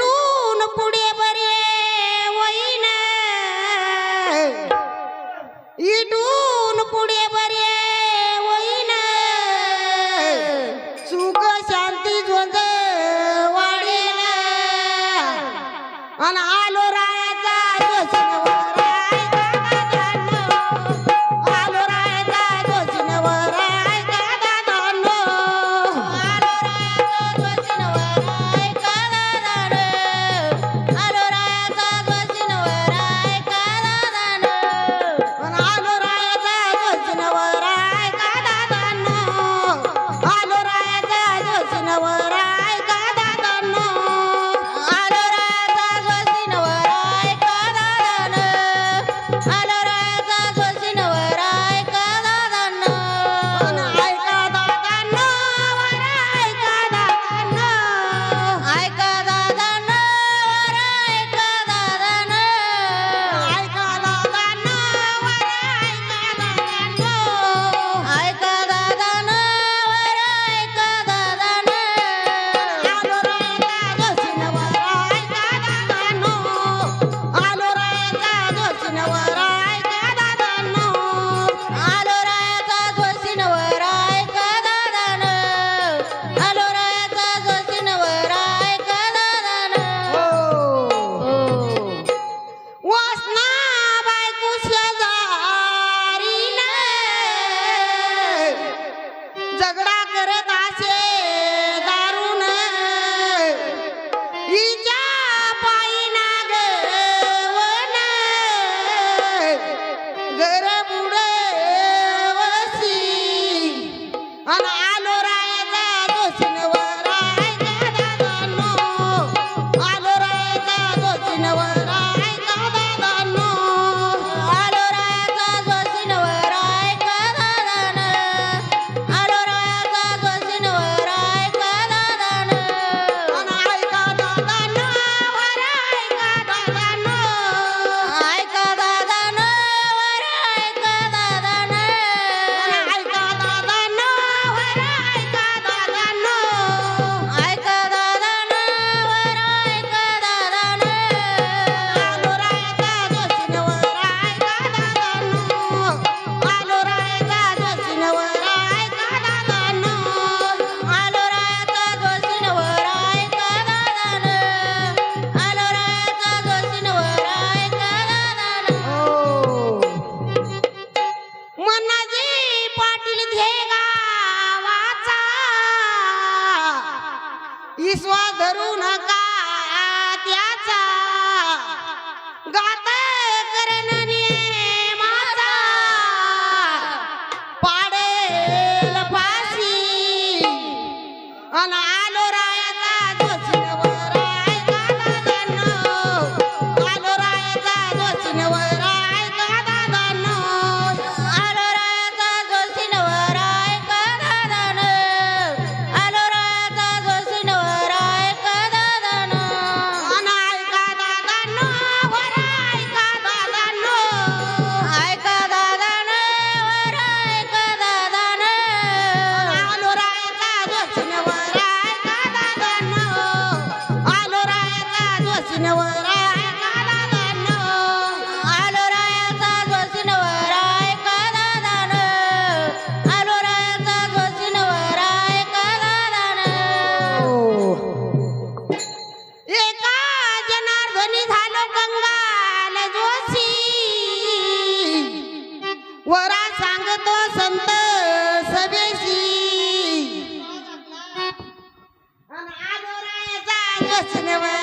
उलटून पुढे बरे होईन. इटून पुढे बरे होईन. सुख शांती झोंज वाढेल. आलो रा Thank.